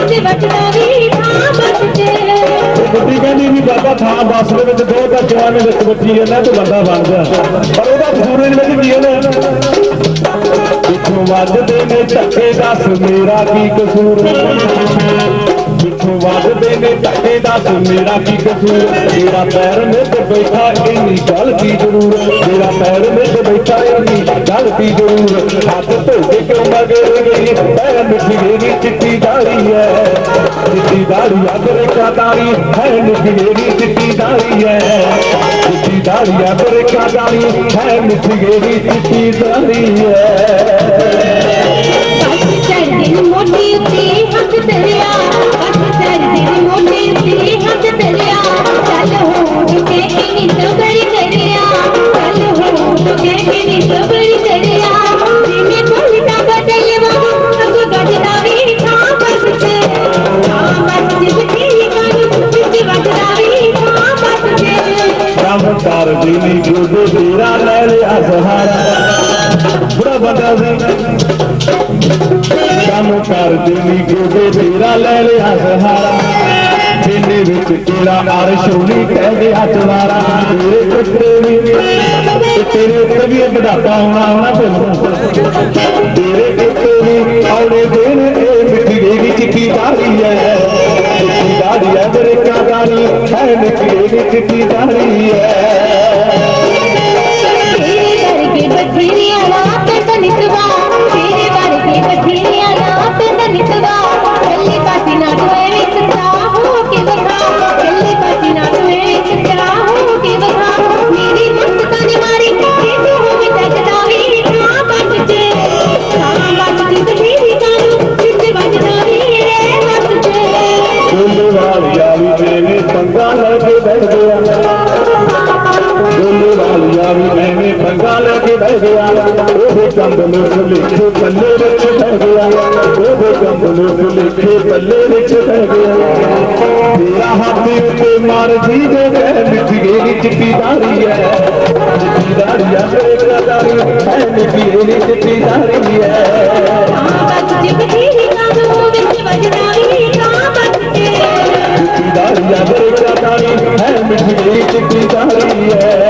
ਵਿੱਚ ਬਚਦਾ ਵੀ ਥਾਂ ਬਚਦੇ ਗੁੱਡੀ ਕਹਿੰਦੀ ਵੀ ਬਾਬਾ ਥਾਂ ਬੱਸ ਦੇ ਵਿੱਚ ਦੋ ਬੱਚਿਆਂ ਨੇ ਵਿੱਚ ਬੱਚੀ ਜਾਂਦਾ ਤੇ ਬੰਦਾ ਬਣ ਗਿਆ। ਪਰ ਉਹਦਾ ਕਸੂਰ ਨਹੀਂ ਵਿੱਚ ਕੀ ਉਹਨੇ ਪਿੱਛੋਂ ਵੱਜਦੇ ਨੇ ਧੱਕੇ ਦੱਸ, ਮੇਰਾ ਕੀ ਕਸੂਰ? ਪਿੱਛੋਂ ਵੱਜਦੇ ਨੇ ਧੱਕੇ ਦੱਸ, ਮੇਰਾ ਕੀ ਕਸੂਰ? ਮੇਰਾ ਪੈਰ ਮਿੱਧ ਬੈਠਾ, ਇੰਨੀ ਗੱਲ ਕੀ ਜ਼ਰੂਰ? ਮੇਰਾ ਪੈਰ ਮਿੱਧ ਬੈਠਾ, ਇੰਨੀ ਗੱਲ ਕੀ ਜ਼ਰੂਰ? ਹੱਥ ਧੋ ਕੇ ਕਿਉਂ ਮਗਰ ਗਈ ਪੈਰ ਮਿੱਟ ਗਈ ਚਿੱਟੀ ਦਾੜੀ ਹੈ ਚਿੱਟੀ ਦਾੜੀ ਅਗਰੇ ਕਾ ਦਾੜੀ ਹੈ ਮਿੱਟ ਗਈ ਚਿੱਟੀ ਦਾੜੀ ਹੈ ਚਿੱਟੀ ਦਾੜੀ ਅਗਰੇ ਕਾ ਦਾੜੀ ਹੈ ਮਿੱਟ ਗਈ ਚਿੱਟੀ ਦਾੜੀ ਹੈ ਬਸ ਚੜ੍ਹਦੀ ਮੋਢੇ ਉੱਤੇ ਹੱਥ ਧਰਿਆ ਬਸ ਚੜ੍ਹਦੀ ਮੋਢੇ ਉੱਤੇ ਹੱਥ ਧਰਿਆ ਚੱਲ ਹੋ ਕੇ ਕਿਨੀ ਸਬਰ ਕਰਿਆ ਚੱਲ ਹੋ ਕੇ ਕਿਨੀ ਸਬਰ ਲਿਆ ਸਹਾਰਾ ਬੜਾ ਬੰਦਾ ਸੀ ਕੰਮ ਕਰ ਦੇਨੀ ਗੋਡੇ ਤੇਰਾ ਲੈ ਲਿਆ ਸਹਾਰਾ ਜਿੰਨੇ ਵਿੱਚ ਕਿਹੜਾ ਅਰਸ਼ ਹੋਣੀ ਕਹਿੰਦੇ ਹੱਥ ਵਾਰਾ ਤੇਰੇ ਕੁੱਤੇ ਵੀ ਤੇਰੇ ਉੱਤੇ ਵੀ ਇਹ ਬੁਢਾਪਾ ਆਉਣਾ ਆਉਣਾ ਤੇਰੇ ਕੁੱਤੇ ਵੀ ਆਉਣੇ ਦਿਨ ਇਹ ਮਿੱਠੀ ਦੇਵੀ ਚਿੱਟੀ ਦਾੜੀ ਹੈ? ਚਿੱਟੀ ਦਾੜੀ ਹੈ ਤੇਰੇ ਕਾਦਾਨੀ ਹੈ ਮਿੱਠੀ ਦੇਵੀ ਚਿੱਟੀ ਦਾੜੀ ਹੈ? ਪੰਗਾ ਲੈ ਕੇ ਬਹਿ ਉਹ ਕੰਬਲ ਲਿਖੇ ਪੱਲੇ ਵਿੱਚ ਬਹਿ ਗਿਆ ਉਹ ਕੰਬਲ ਲਿਖੇ ਪੱਲੇ ਵਿੱਚ ਬਹਿ ਗਿਆ ਤੇਰਾ ਹੱਥ ਉੱਤੇ ਮਾਰ ਜੀ ਦੇ ਮਿੱਠ ਗਈ ਚਿੱਟੀ ਦਾੜੀ ਹੈ ਚਿੱਟੀ ਦਾੜੀ ਹੈ ਮੇਰੇ ਕਦਾਰੀ ਹੈ ਮਿੱਠੀ ਗਈ ਚਿੱਟੀ ਦਾੜੀ ਹੈ ਚਿੱਟੀ ਦਾੜੀ ਹੈ ਮੇਰੇ ਕਦਾਰੀ ਹੈ ਮਿੱਠੀ ਗਈ ਚਿੱਟੀ ਦਾੜੀ ਹੈ